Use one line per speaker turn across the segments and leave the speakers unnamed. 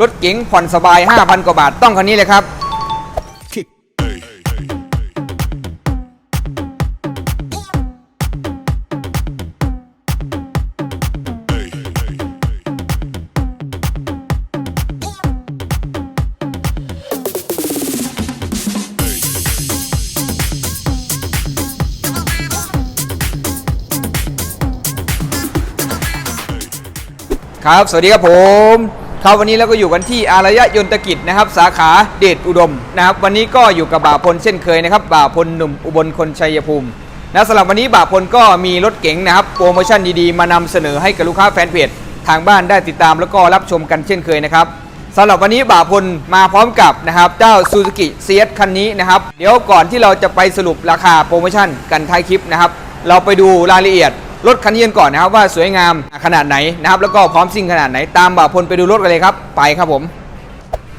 รถเก๋งผ่อนสบาย 5,000 กว่าบาท ต้องคันนี้เลยครับ ครับ สวัสดีครับผม ครับวันนี้เราก็อยู่กันที่อารยะยนตกิจนะครับ สาขาเดชอุดมนะครับ วันนี้ก็อยู่กับบ่าวพลเช่นเคยนะครับ บ่าวพลหนุ่มอุบลคนชัยภูมินะสำหรับวันนี้บ่าวพลก็มีรถเก๋งนะครับโปรโมชั่นดีๆ มานำเสนอให้กับลูกค้าแฟนเพจทางบ้านได้ติดตามแล้วก็รับชมกันเช่นเคยนะครับสำหรับวันนี้บ่าวพลมาพร้อมกับนะครับเจ้าซูซูกิเซียสคันนี้นะครับ เดี๋ยวก่อนที่เราจะไปสรุปราคาโปรโมชั่นกันท้ายคลิปนะครับ เราไปดูรายละเอียด รถคันนี้กันก่อนนะครับว่าสวยงามขนาดไหนนะครับแล้วก็พร้อมซิ่งขนาดไหนตามบ่าวพลไปดูรถกันเลยครับไปครับผม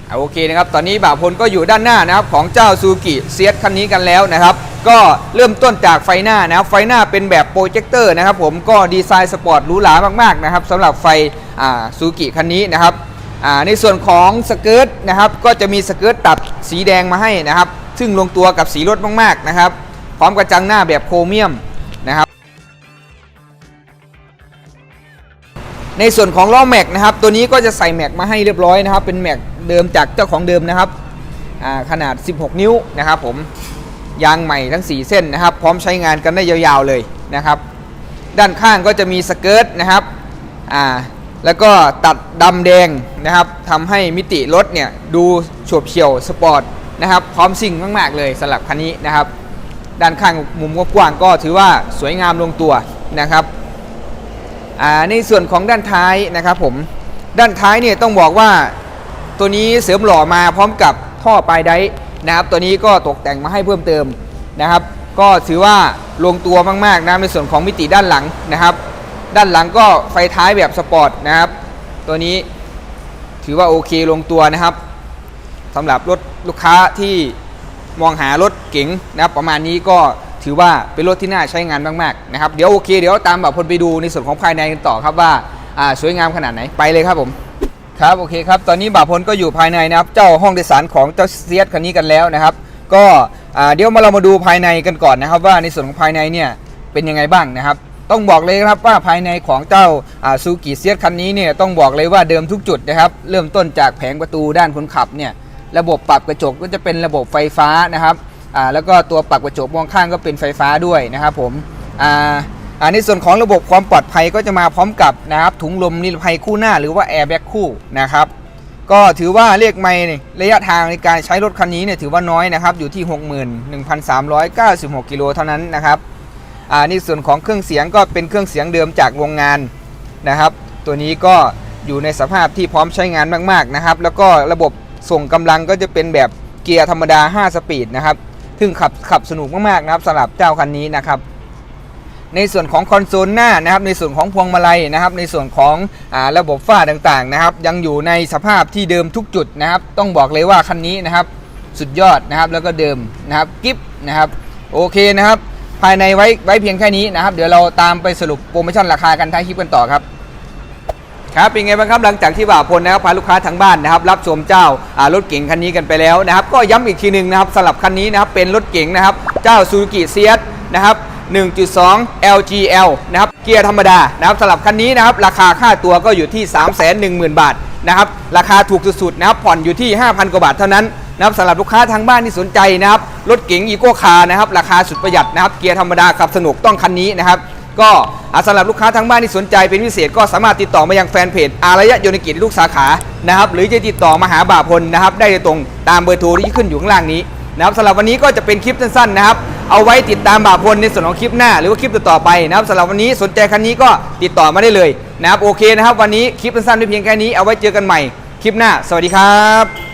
อะโอเคนะครับตอนนี้บ่าวพลก็อยู่ด้านหน้านะครับของเจ้าซูกิเซียคันนี้กันแล้วนะครับก็เริ่มต้นจากไฟหน้านะครับไฟหน้าเป็นแบบโปรเจคเตอร์นะครับผมก็ดีไซน์สปอร์ตหรูหรามากๆนะครับสำหรับไฟซูกิคันนี้นะครับในส่วนของสเกิร์ตนะครับก็จะมีสเกิร์ตตัดสีแดงมาให้นะครับซึ่งลงตัวกับสีรถมากๆนะครับพร้อมกระจังหน้าแบบโครเมียม ในส่วนของล้อแม็กนะครับตัวนี้ก็จะใส่แม็กมาให้เรียบร้อยนะครับ เป็นแม็กเดิมจากเจ้าของเดิมนะครับขนาด 16 นิ้วนะครับผมยางใหม่ทั้ง 4 เส้นนะครับ พร้อมใช้งานกันได้ยาวๆเลยนะครับ ด้านข้างก็จะมีสเกิร์ตนะครับอ่าแล้วก็ตัดดำแดงนะครับทำให้มิติรถเนี่ยดูโฉบเฉี่ยวสปอร์ตนะครับ พร้อมซิ่งมากๆเลยสำหรับคันนี้นะครับ ด้านข้างมุมกว้างก็ถือว่าสวยงามลงตัวนะครับ ในส่วนของด้านท้ายนะครับผมด้านท้ายเนี่ยต้องบอกว่าตัวนี้เสริมหล่อมาพร้อมกับท่อปลายไดนะครับ ตัวนี้ก็ตกแต่งมาให้เพิ่มเติมนะครับ ก็ถือว่าลงตัวมากๆนะในส่วนของมิติด้านหลังนะครับ ด้านหลังก็ไฟท้ายแบบสปอร์ตนะครับ ตัวนี้ถือว่าโอเคลงตัวนะครับสำหรับรถลูกค้าที่มองหารถเก๋งนะครับประมาณนี้ก็ ถือว่าเป็นรถที่น่าใช้งานมากๆนะครับเดี๋ยวโอเคเดี๋ยวตามแบบพลไปดูในส่วนของภายในกันต่อครับว่าอ่าสวยงามขนาดไหนไปเลยครับผมครับโอเคครับตอนนี้บ่าพลก็อยู่ภายในนะครับเจ้าห้องโดยสารของเจ้าเซียสคันนี้กันแล้วนะครับ ก็อ่าเดี๋ยวมาเรามาดูภายในกันก่อนนะครับว่าในส่วนของภายในเนี่ยเป็นยังไงบ้างนะครับ ต้องบอกเลยครับว่าภายในของเจ้าซูกิเซียสคันนี้เนี่ยต้องบอกเลยว่าเดิมทุกจุดนะครับ เริ่มต้นจากแผงประตูด้านคนขับเนี่ยระบบปรับกระจกก็จะเป็นระบบไฟฟ้านะครับ อ่าแล้วก็ตัวปรับกระจกมองข้างก็เป็นไฟฟ้าด้วยนะครับผมอ่าอ่าในส่วนของระบบความปลอดภัยก็จะมาพร้อมกับนะครับถุงลมนิรภัยคู่หน้าหรือว่าแอร์แบ็กคู่นะครับก็ถือว่าเรียกไม่ระยะทางในการใช้รถคันนี้เนี่ยถือว่าน้อยนะครับอยู่ที่ 61,396 กิโลเท่านั้นนะครับอ่าในส่วนของเครื่องเสียงก็เป็นเครื่องเสียงเดิมจากโรงงานนะครับ ตัวนี้ก็อยู่ในสภาพที่พร้อมใช้งานมากๆนะครับ แล้วก็ระบบส่งกำลังก็จะเป็นแบบเกียร์ธรรมดา 5 สปีดนะครับ ซึ่งขับขับสนุกมากๆนะครับสำหรับเจ้าคันนี้นะครับในส่วนของคอนโซลหน้านะครับในส่วนของพวงมาลัยนะครับ ในส่วนของอระบบฝ้าต่างๆนะครับ ยังอยู่ในสภาพที่เดิมทุกจุดนะครับ ต้องบอกเลยว่าคันนี้นะครับ สุดยอดนะครับแล้วก็เดิมนะครับกิฟนะครับโอเคนะครับ ภายในไว้ไว้เพียงแค่นี้นะครับ เดี๋ยวเราตามไปสรุปโปรโมชั่นราคากันท้ายคลิปกันต่อครับ ครับเป็นไงบ้างครับหลังจากที่บ่าพลนะครับพาลูกค้าทางบ้านนะครับรับชมเจ้ารถเก๋งคันนี้กันไปแล้วนะครับก็ย้ำอีกทีหนึ่งนะครับสำหรับคันนี้นะครับเป็นรถเก๋งนะครับเจ้าซูซูกิเซียสนะครับ1.2 LGL นะครับเกียร์ธรรมดานะครับสำหรับคันนี้นะครับราคาค่าตัวก็อยู่ที่ 310,000 บาทนะครับราคาถูกสุดๆนะครับผ่อนอยู่ที่ 5,000 กว่าบาทเท่านั้นนะครับสำหรับลูกค้าทางบ้านที่สนใจนะครับรถเก๋งอีโก้คาร์นะครับราคาสุดประหยัดนะครับเกียร์ธรรมดาขับสนุกต้องคันนี้นะครับ ก็สำหรับลูกค้าทางบ้านที่สนใจเป็นพิเศษก็สามารถติดต่อมายังแฟนเพจอารยะโยนกิจทุกสาขานะครับหรือจะติดต่อมาหาบ่าพลนะครับได้โดยตรงตามเบอร์โทรที่ขึ้นอยู่ข้างล่างนี้นะครับสำหรับวันนี้ก็จะเป็นคลิปสั้นๆนะครับเอาไว้ติดตามบ่าพลในส่วนของคลิปหน้า หรือว่าคลิปต่อๆไปนะครับสำหรับวันนี้สนใจคันนี้ก็ติดต่อมาได้เลยนะครับโอเคนะครับวันนี้คลิปสั้นๆเพียงแค่นี้เอาไว้เจอกันใหม่คลิปหน้า สวัสดีครับ